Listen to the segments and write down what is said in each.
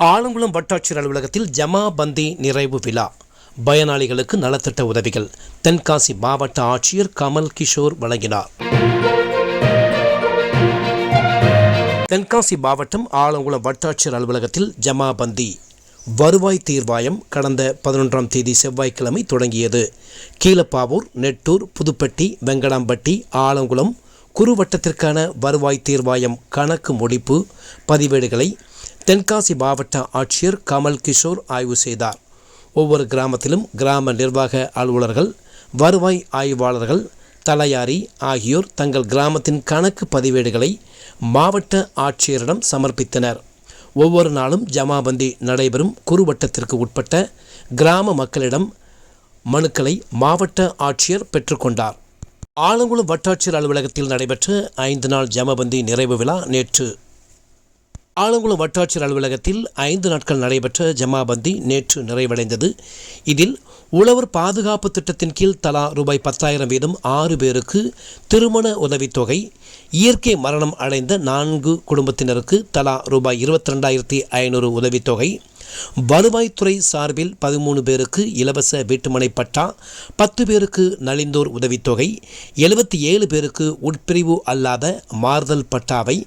ஆலங்குளம் வட்டாட்சியர் அலுவலகத்தில் ஜமா பந்தி நிறைவு விழா. பயனாளிகளுக்கு நலத்திட்ட உதவிகள். தென்காசி மாவட்ட ஆட்சியர் கமல் கிஷோர் வழங்கினார். தென்காசி மாவட்டம் ஆலங்குளம் வட்டாட்சியர் அலுவலகத்தில் ஜமா பந்தி. வருவாய் தீர்வாயம் கடந்த பதினொன்றாம் தேதி செவ்வாய்க்கிழமை தொடங்கியது. கீழப்பாவூர் நெட்டூர் புதுப்பட்டி வெங்கடாம்பட்டி ஆலங்குளம் குறுவட்டத்திற்கான வருவாய் தீர்வாயம் கணக்கு முடிப்பு பதிவேடுகளை தென்காசி மாவட்ட ஆட்சியர் கமல் கிஷோர் ஆய்வு செய்தார். ஒவ்வொரு கிராமத்திலும் கிராம நிர்வாக அலுவலர்கள் வருவாய் ஆய்வாளர்கள் தலையாரி ஆகியோர் தங்கள் கிராமத்தின் கணக்கு பதிவேடுகளை மாவட்ட ஆட்சியரிடம் சமர்ப்பித்தனர். ஒவ்வொரு நாளும் ஜமாபந்தி நடைபெறும் குறுவட்டத்திற்கு உட்பட்ட கிராம மக்களிடம் மனுக்களை மாவட்ட ஆட்சியர் பெற்றுக்கொண்டார் ஆலங்குளம் வட்டாட்சியர் அலுவலகத்தில் நடைபெற்ற ஐந்து நாள் ஜமபந்தி நிறைவு விழா நேற்று ஆலங்குளம் வட்டாட்சியர் அலுவலகத்தில் ஐந்து நாட்கள் நடைபெற்ற ஜமாபந்தி நேற்று நிறைவடைந்தது. இதில் உழவர் பாதுகாப்பு திட்டத்தின் கீழ் தலா ரூபாய் பத்தாயிரம் வீதம் ஆறு பேருக்கு திருமண உதவித்தொகை இயற்கை மரணம் அடைந்த நான்கு குடும்பத்தினருக்கு தலா ரூபாய் இருபத்தி ரெண்டாயிரத்தி ஐநூறு உதவித்தொகை வருவாய்த்துறை சார்பில் பதிமூணு பேருக்கு இலவச வீட்டுமனை பட்டா பத்து பேருக்கு நலிந்தோர் உதவித்தொகை எழுபத்தி ஏழு பேருக்கு உட்பிரிவு அல்லாத மாறுதல் பட்டாவை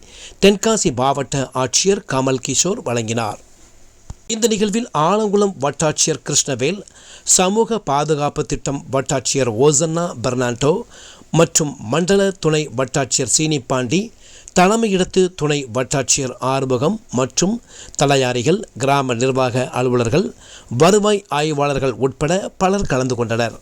தென்காசி மாவட்ட ஆட்சியர் கமல் கிஷோர் வழங்கினார். இந்த நிகழ்வில் ஆலங்குளம் வட்டாட்சியர் கிருஷ்ணவேல் சமூக பாதுகாப்பு திட்டம் வட்டாட்சியர் ஓசன்னா பெர்னாண்டோ மற்றும் மண்டல துணை வட்டாட்சியர் சீனி பாண்டி தலைமையிடத்து துணை வட்டாட்சியர் ஆறுமுகம் மற்றும் தலையாரிகள் கிராம நிர்வாக அலுவலர்கள் வருவாய் ஆய்வாளர்கள் உட்பட பலர் கலந்து கொண்டனர்.